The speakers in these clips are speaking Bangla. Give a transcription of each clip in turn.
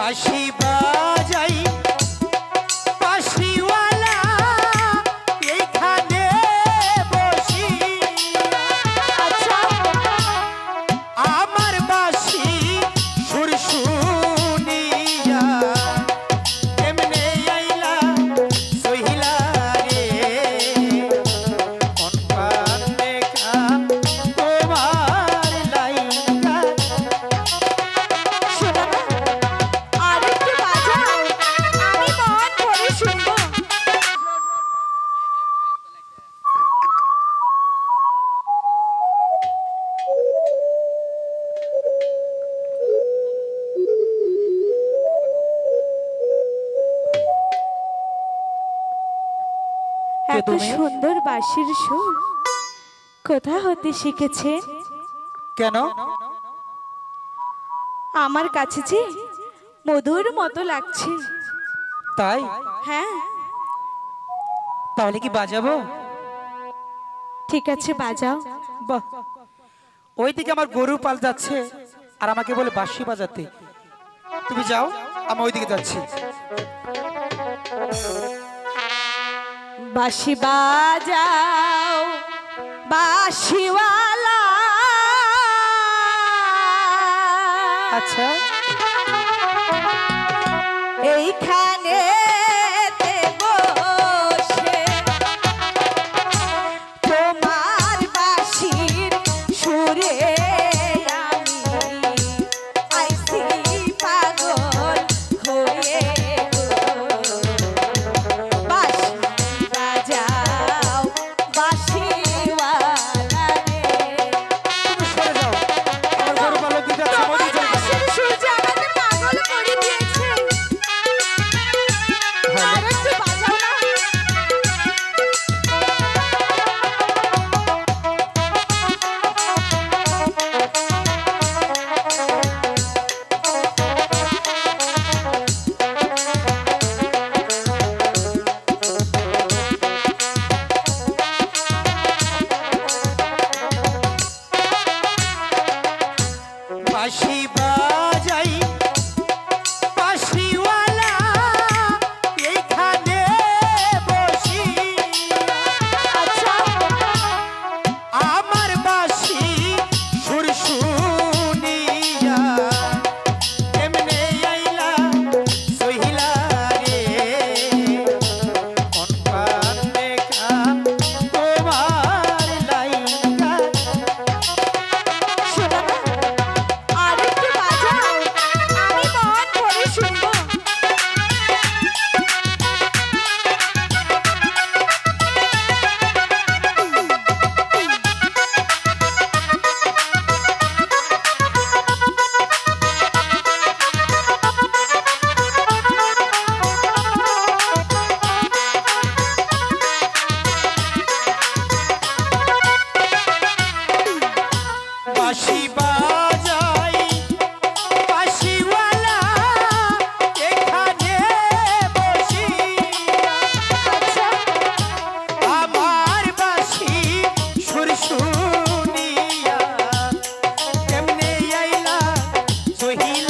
বাঁশি এত সুন্দর বাঁশির সুর। কোথা হতে শিখেছে? কেন? আমার কাছে যে মধুর মতো লাগছে। তাই? হ্যাঁ। তাহলে কি বাজাবো? ঠিক আছে বাজাও। বাহ। ওইদিকে আমার গরু পাল যাচ্ছে আর আমাকে বলে বাঁশি বাজাতে। তুমি যাও আমি ওইদিকে যাচ্ছি। বাঁশি বাজাও বাঁশিওয়ালা। আচ্ছা। you heal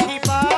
পাখি পা